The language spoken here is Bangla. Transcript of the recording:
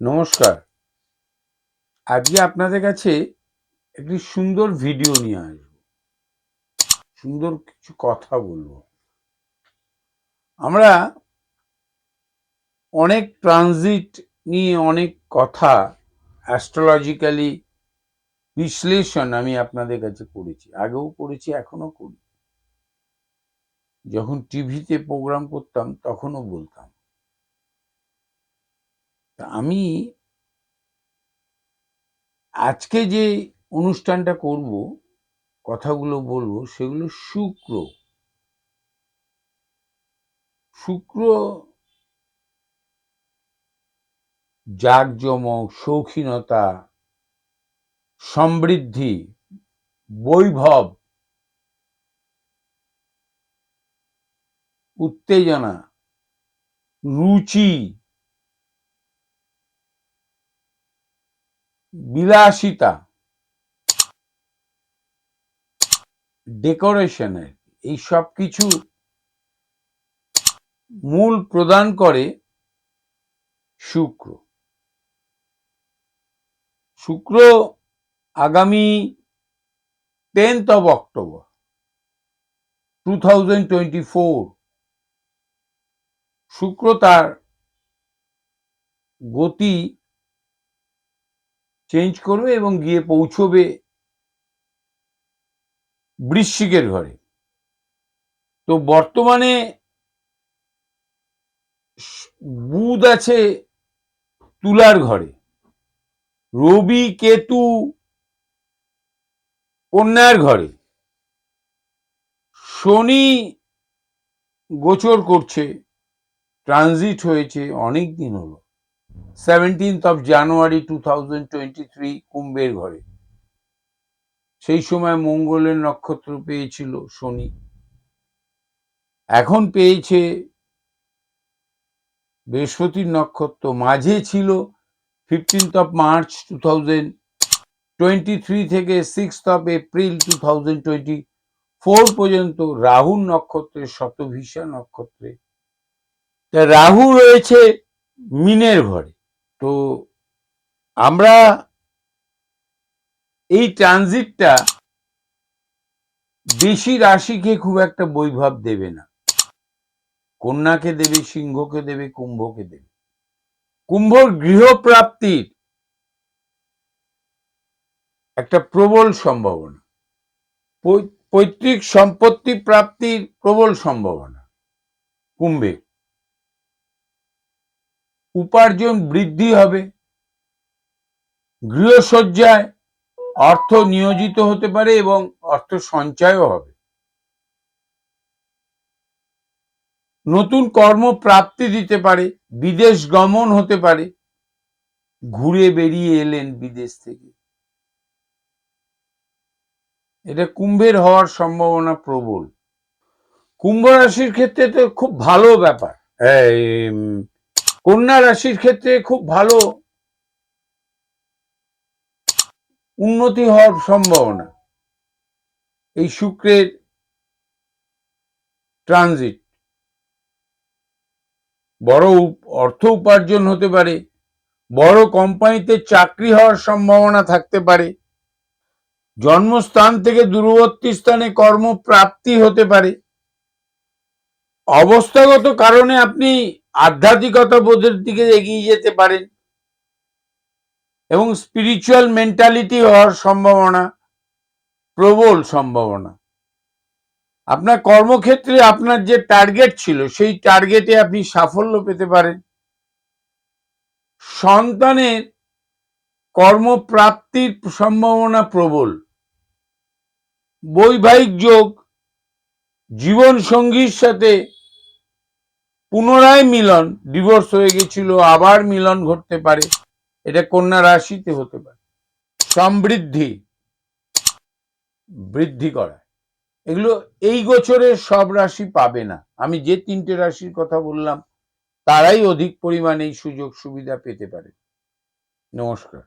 নমস্কার। আজকে আপনাদের কাছে একটি সুন্দর ভিডিও নিয়ে আসব। সুন্দর কিছু কথা বলব। আমরা অনেক ট্রানজিট নিয়ে অনেক কথা অ্যাস্ট্রোলজিক্যালি বিশ্লেষণ আমি আপনাদের কাছে করেছি। আগেও করেছি, এখনও করি। যখন টিভিতে প্রোগ্রাম করতাম, তখনও বলতাম। তা আমি আজকে যে অনুষ্ঠানটা করব, কথাগুলো বলব, সেগুলো শুক্র। শুক্র জাঁকজমক, শৌখিনতা, সমৃদ্ধি, বৈভব উত্তেজনা, রুচি, বিলাসিতা ডেকোরেশনের এই সব কিছু মূল প্রদান করে শুক্র। শুক্র আগামী tenth of October two thousand twenty four শুক্র তার গতি চেঞ্জ করবে এবং গিয়ে পৌঁছবে বৃশ্চিকের ঘরে। তো বর্তমানে বুধ আছে তুলার ঘরে। রবি, কেতু কন্যার ঘরে। শনি গোচর করছে। ট্রানজিট হয়েছে অনেক দিন হলো। Seventeenth of January two thousand twenty three কুম্ভের ঘরে। সেই সময় মঙ্গলের নক্ষত্র পেয়েছিল শনি। এখন পেয়েছে বৃহস্পতির নক্ষত্র। মাঝে ছিল fifteenth of March two thousand twenty three থেকে sixth of April two thousand twenty four পর্যন্ত রাহুর নক্ষত্রে শতভিষা নক্ষত্রে রাহু রয়েছে মিনের ঘরে। তো আমরা এই ট্রানজিটটা বেশি রাশিকে খুব একটা বৈভব দেবে না। কন্যাকে দেবে, সিংহকে দেবে, কুম্ভকে দেবে। কুম্ভর গৃহপ্রাপ্তির একটা প্রবল সম্ভাবনা। পৈতৃক সম্পত্তি প্রাপ্তির প্রবল সম্ভাবনা। কুম্ভে। উপার্জন বৃদ্ধি হবে। গৃহসজ্জায় অর্থ নিয়োজিত হতে পারে এবং অর্থ সঞ্চয়ও হবে। নতুন কর্ম প্রাপ্তি দিতে পারে বিদেশ গমন হতে পারে। ঘুরে বেরিয়ে এলেন বিদেশ থেকে। এটা কুম্ভের হওয়ার সম্ভাবনা প্রবল। কুম্ভ রাশির ক্ষেত্রে তো খুব ভালো ব্যাপার। উম, কন্যা রাশির ক্ষেত্রে খুব ভালো উন্নতি হওয়ার সম্ভাবনা। এই শুক্রের ট্রানজিট বড় অর্থ উপার্জন হতে পারে, বড় কোম্পানিতে চাকরি হওয়ার সম্ভাবনা থাকতে পারে, জন্মস্থান থেকে দূরবর্তী স্থানে কর্মপ্রাপ্তি হতে পারে। অবস্থাগত কারণে আপনি আধ্যাত্মিকতা বোধের দিকে এগিয়ে যেতে পারেন এবং স্পিরিচুয়াল মেন্টালিটি হওয়ার সম্ভাবনা, প্রবল সম্ভাবনা। আপনার কর্মক্ষেত্রে আপনার যে টার্গেট ছিল, সেই টার্গেটে আপনি সাফল্য পেতে পারেন। সন্তানের কর্মপ্রাপ্তির সম্ভাবনা প্রবল। বৈবাহিক যোগ জীবন সঙ্গীর সাথে পুনরায় মিলন ডিভোর্স হয়ে গেছিল, আবার মিলন ঘটতে পারে, এটা কন্যা রাশিতে হতে পারে। সমৃদ্ধি, বৃদ্ধি করা। এগুলো এই গোচরে সব রাশি পাবে না। আমি যে তিনটে রাশির কথা বললাম, তারাই অধিক পরিমাণে এই সুযোগ সুবিধা পেতে পারে। নমস্কার।